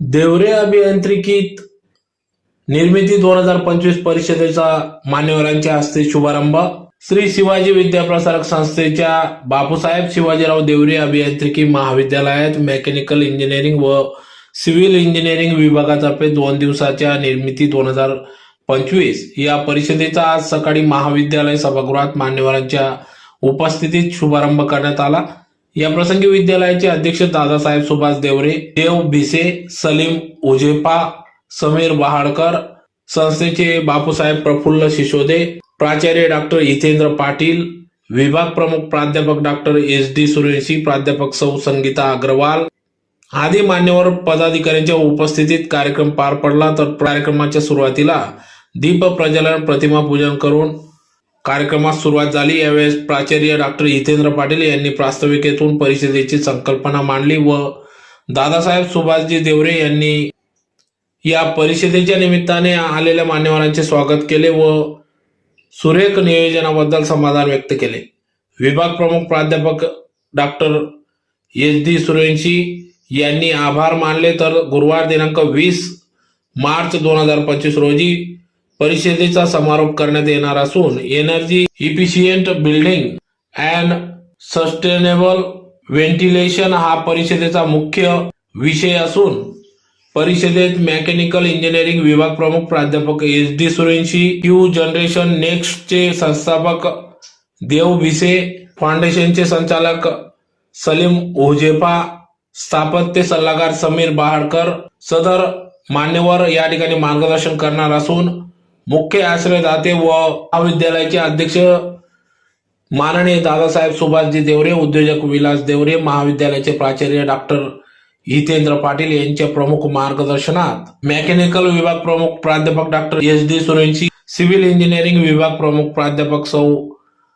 देवरे अभियांत्रिकीत निर्मिती दोन हजार पंचवीस परिषदेचा मान्यवरांच्या हस्ते शुभारंभ. श्री शिवाजी विद्याप्रसारक संस्थेच्या बापूसाहेब शिवाजीराव देवरे अभियांत्रिकी महाविद्यालयात मेकॅनिकल इंजिनिअरिंग व सिव्हिल इंजिनिअरिंग विभागातर्फे दोन दिवसाच्या निर्मिती दोन हजार पंचवीस या परिषदेचा आज सकाळी महाविद्यालय सभागृहात मान्यवरांच्या उपस्थितीत शुभारंभ करण्यात आला. या प्रसंगी विद्यालयाचे अध्यक्ष दादासाहेब सुभाष देवरे देव भिसे सलीम उजेपा समीर बहाडकर संस्थेचे बापूसाहेब प्रफुल्ल शिशोदे प्राचार्य डॉक्टर हितेंद्र पाटील विभाग प्रमुख प्राध्यापक डॉक्टर एस डी सुरेशी प्राध्यापक सौ संगीता अग्रवाल. आदी मान्यवर पदाधिकाऱ्यांच्या उपस्थितीत कार्यक्रम पार पडला तर कार्यक्रमाच्या सुरुवातीला दीप प्रज्वलन प्रतिमा पूजन करून कार्यक्रमास सुरुवात झाली. यावेळेस प्राचार्य डॉक्टर हितेंद्र पाटील यांनी प्रास्ताविकेतून परिषदेची संकल्पना मांडली व दादासाहेब सुभाषजी देवरे यांनी या परिषदेच्या निमित्ताने आलेल्या मान्यवरांचे स्वागत केले व सुरेख नियोजनाबद्दल समाधान व्यक्त केले. विभाग प्रमुख प्राध्यापक डॉक्टर एस डी सुरेंशी यांनी आभार मानले. तर गुरुवार दिनांक वीस मार्च दोन हजार पंचवीस रोजी परिषदेचा समारोप करण्यात येणार असून energy efficient building and sustainable ventilation हा परिषदेचा मुख्य विषय असून परिषदेत मेकॅनिकल इंजिनिअरिंग विभाग प्रमुख प्राध्यापक S D Surenshi Q generation नेक्स्टचे संस्थापक देव भिसे फाउंडेशनचे संचालक सलीम ओझेपा स्थापत्य सल्लागार समीर बहाडकर सदर मान्यवर या ठिकाणी मार्गदर्शन करणार असून मुख्य आश्रयदाते व महाविद्यालयाचे अध्यक्ष माननीय दादासाहेब सुभाषजी देवरे उद्योजक विलास देवरे महाविद्यालयाचे प्राचार्य डॉक्टर हितेंद्र पाटील यांच्या प्रमुख मार्गदर्शनात मेकॅनिकल विभाग प्रमुख प्राध्यापक doctor S D Surenshi civil engineering विभाग प्रमुख प्राध्यापक सौ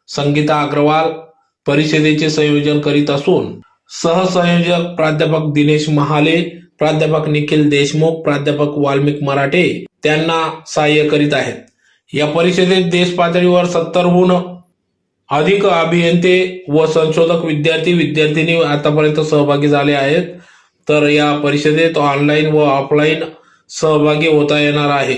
संगीता अग्रवाल परिषदेचे संयोजन करीत असून सहसंयोजक प्राध्यापक दिनेश महाले प्राध्यापक निखिल देशमुख प्राध्यापक वाल्मिक मराठे त्यांना सहाय्य करीत आहेत. या परिषदेत देश पातळीवर सत्तरहून अधिक अभियंते व संशोधक विद्यार्थी विद्यार्थिनी आतापर्यंत सहभागी झाले आहेत. तर या परिषदेत ऑनलाईन व ऑफलाईन सहभागी होता येणार आहे.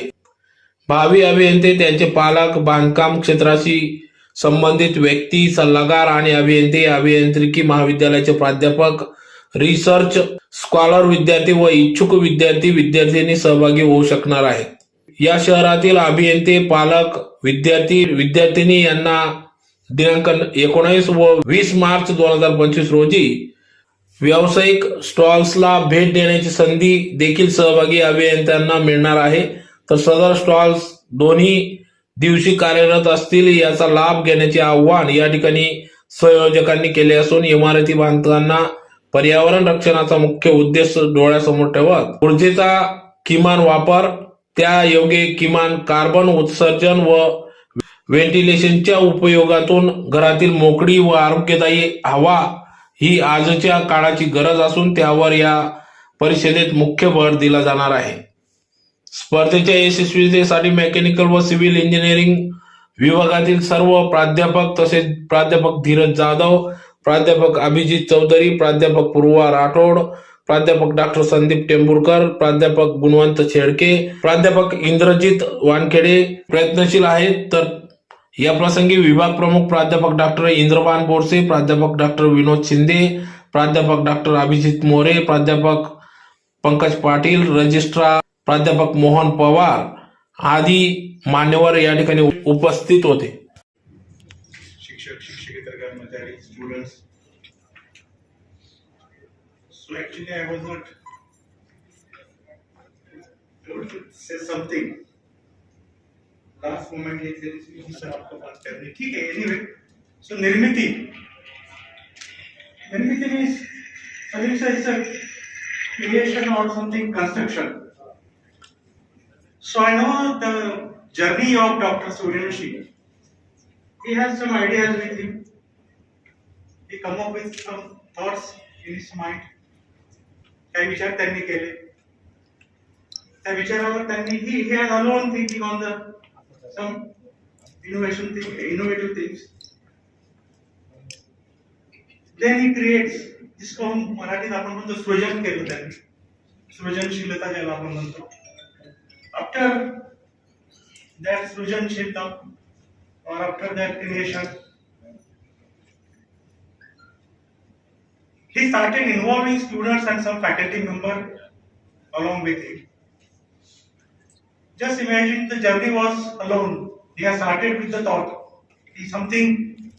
भावी अभियंते त्यांचे पालक बांधकाम क्षेत्राशी संबंधित व्यक्ती सल्लागार आणि अभियंते अभियांत्रिकी महाविद्यालयाचे प्राध्यापक रिसर्च स्कॉलर विद्यार्थी व इच्छुक विद्यार्थी विद्यार्थिनी सहभागी होऊ शकणार आहेत. या शहरातील अभियंते पालक विद्यार्थी विद्यार्थिनी यांना दिनांक एकोणीस व वीस मार्च दोन हजार पंचवीस रोजी व्यावसायिक स्टॉल्सला भेट देण्याची संधी देखील सहभागी अभियंत्यांना मिळणार आहे. तर सदर स्टॉल्स दोन्ही दिवशी कार्यरत असतील याचा लाभ घेण्याचे आव्हान या ठिकाणी संयोजकांनी केले असून इमारती बांधताना पर्यावरण रक्षणाचा मुख्य उद्देश डोळ्यासमोर ठेवत ऊर्जेचा किमान वापर त्या योगे किमान कार्बन उत्सर्जन व व्हेंटिलेशनच्या उपयोगातून घरातील मोकळी व आरोग्यदायी हवा ही आजच्या काळाची गरज असून त्यावर या परिषदेत मुख्य भर दिला जाणार आहे. स्पर्धेच्या यशस्वीतेसाठी मेकॅनिकल व सिव्हिल इंजिनिअरिंग विभागातील सर्व प्राध्यापक तसेच प्राध्यापक धीरज जाधव प्राध्यापक अभिजित चौधरी प्राध्यापक पूर्वा राठोड प्राध्यापक डॉक्टर संदीप टेंभुरकर प्राध्यापक गुणवंत शेळके प्राध्यापक इंद्रजित वानखेडे प्रयत्नशील आहेत. तर या प्रसंगी विभाग प्रमुख प्राध्यापक डॉक्टर इंद्रबान बोरसे प्राध्यापक डॉक्टर विनोद शिंदे प्राध्यापक डॉक्टर अभिजित मोरे प्राध्यापक पंकज पाटील रजिस्ट्रार प्राध्यापक मोहन पवार आदी मान्यवर या ठिकाणी उपस्थित होते. कर्मचारी students so actually I was not say something last moment ये सर आपको बात करनी ठीक है एनीवे सो निर्मिती निर्मिती means Salim sir is creation or something construction so i know the journey of dr Suryanshi. he has some ideas with him. He come up with some thoughts in his mind काही विचार त्यांनी केले त्या विचारावर त्यांनी ही हे alone thinking on the some innovation thing innovative things then he creates जिसको मराठीत आपण म्हणतो सृजन केलं त्यांनी सृजनशीलता ज्याला आपण म्हणतो आफ्टर दॅट सृजनशीलता or after that creation he started involving students and some faculty member along with him just imagine the journey was alone he has started with the thought is something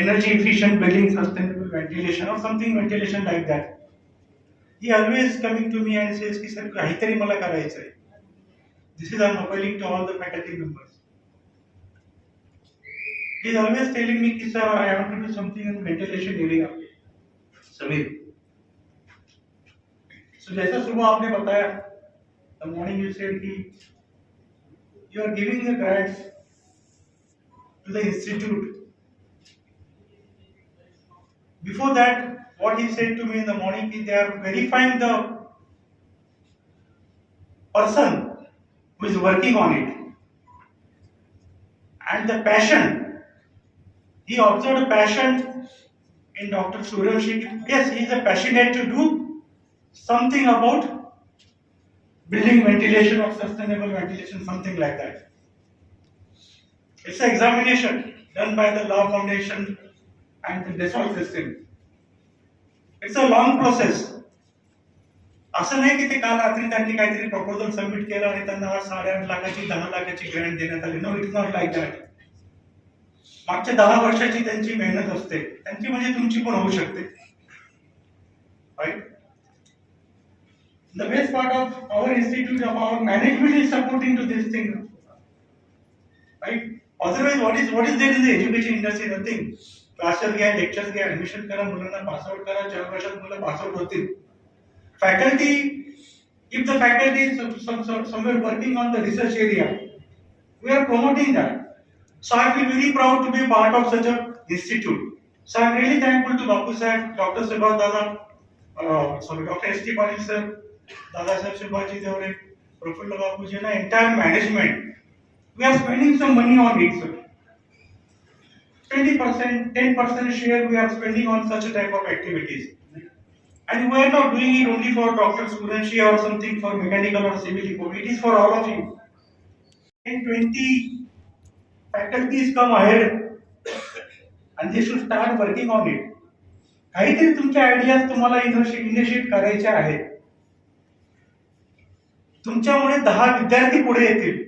energy efficient building sustainable ventilation or something ventilation like that he always coming to me and says की sir काहीतरी मला करायचं आहे this is I'm appealing to all the faculty members he is always telling me कि sir I want to do something in ventilation area Sameer so जैसा सुबह आपने बताया the morning you said कि you are giving the grants to the institute before that what he said to me in the morning is they are verifying the person who is working on it and the passion he observed a passion in dr suryavanshi yes he is a passionate to do something about building ventilation or sustainable ventilation something like that it's an examination done by the law foundation and the Dassault system it's a long process असं नाही की ते काल रात्री त्यांनी काहीतरी proposal submit केलं आणि त्यांना आज साडेआठ लाखाची दहा लाखाची ग्रँट देण्यात आली no it's not like that मागच्या दहा वर्षाची त्यांची मेहनत असते. त्यांची म्हणजे तुमची पण होऊ शकते. Right the best part of our institute of our management is supporting to this thing right otherwise what is what is there is education industry nothing classes घ्या लेक्चर्स घ्या ऍडमिशन करा मुलांना पासआउट करा चार वर्षात मुलं पासआउट होतील. Faculty if the faculty somewhere working on the research area we are promoting दॅट So I feel very proud to be part of such an institute. So I'm really thankful to Bapu sir, Dr. Subhash Dada, uh, sorry, Dr. S. T. Patil sir, Dada Sahib Subhaji Devre, Professor Bapu ji, and entire management. We are spending some money on it, sir. 20%, 10% share we are spending on such a type of activities. And we are not doing it only for Dr. Suranshi or something for mechanical or civil. It is for all of you. In 20 faculties come ahead and they should start working on it काहीतरी तुमच्या ideas तुम्हाला initiate करायच्या आहेत. तुमच्यामुळे दहा विद्यार्थी पुढे येतील.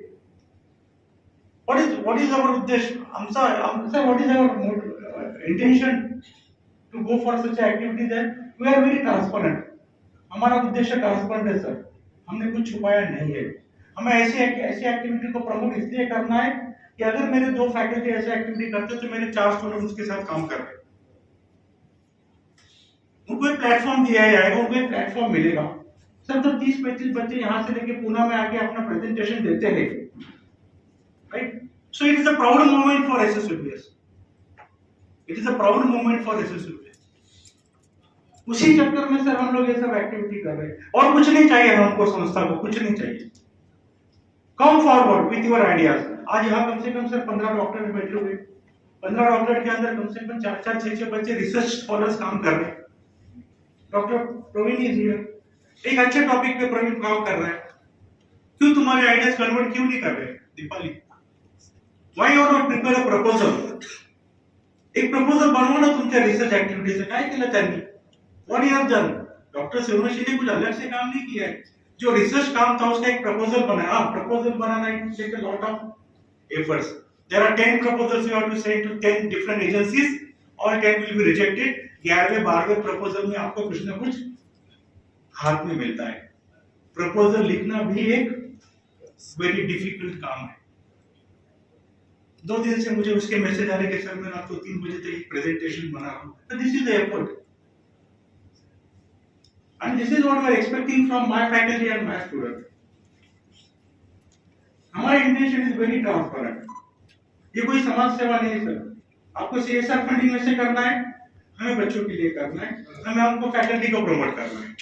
What is what is our उद्देश? आमचा आमचा what is our intention to go for such activities है वी आर व्हेरी ट्रांसपेरेंट हमारा उद्देश्य ट्रांसपरंट है सर हमने कुछ छुपाया नहीं है. हमें ऐसी ऐसी एक्टिविटी को प्रमोट इसलिए करना है कि अगर मेरे दो फैकल्टी ऐसी एक्टिविटी करते तो मेरे चार स्टूडेंट्स के साथ काम कर रहे उनको एक प्लेटफॉर्म दिया जाएगा उनको एक प्लेटफॉर्म मिलेगा सर तो तीस पैंतीस बच्चे यहाँ से लेके पूना में आके अपना प्रेजेंटेशन देते हैं right? So, it is a proud moment for SSUBS. It is a proud moment for SSUBS. उसी चक्कर में सर, हम लोग ये सब एक्टिविटी कर रहे हैं और कुछ नहीं चाहिए हमको संस्था को, कुछ नहीं चाहिए come forward with your ideas आज यहाँ कम से कम सर पंद्रह डॉक्टर बैठे हुए। पंद्रह डॉक्टर के अंदर कम से कम चार चार छह छह बच्चे रिसर्च स्कॉलर्स काम कर रहे हैं। डॉक्टर प्रवीण इज़ एक अच्छे टॉपिक पे प्रवीण काम कर रहा है। क्यों तुम्हारे आइडियाज़ कन्वर्ट क्यों नहीं कर रहे Deepali. Why you not prepare a proposal एक प्रपोजल बनवा ना तुमच्या रिसर्च ऍक्टिव्हिटीचं काय केलं त्यांनी what have done doctor Shivanshi ने कुछ अलग से काम नहीं किया है। जो रिसर्च काम था उसका एक प्रपोजल बनाया। हाँ proposal banana it take a lot of efforts there are 10 proposals you have to send to 10 different agencies. All 10 will be rejected. ग्यारहवें, बारहवें प्रपोजल में आपको कुछ ना कुछ हाथ में मिलता है। प्रपोजल लिखना भी एक वेरी डिफ़िकल्ट काम है। दो दिन से मुझे उसके मैसेज आ रहे कि सर मैं रात को तीन बजे तक एक प्रेजेंटेशन बना रहा हूँ। This is the effort and this is what we are expecting from my faculty and my student हमारा इंटेंशन इज़ वेरी ट्रांसपेरेंट ये कोई समाज सेवा नहीं है, सर। आपको सीएसआर फंडिंग में से करना है, हमें बच्चों के लिए करना है, हमें आपको फैकल्टी को प्रमोट करना है।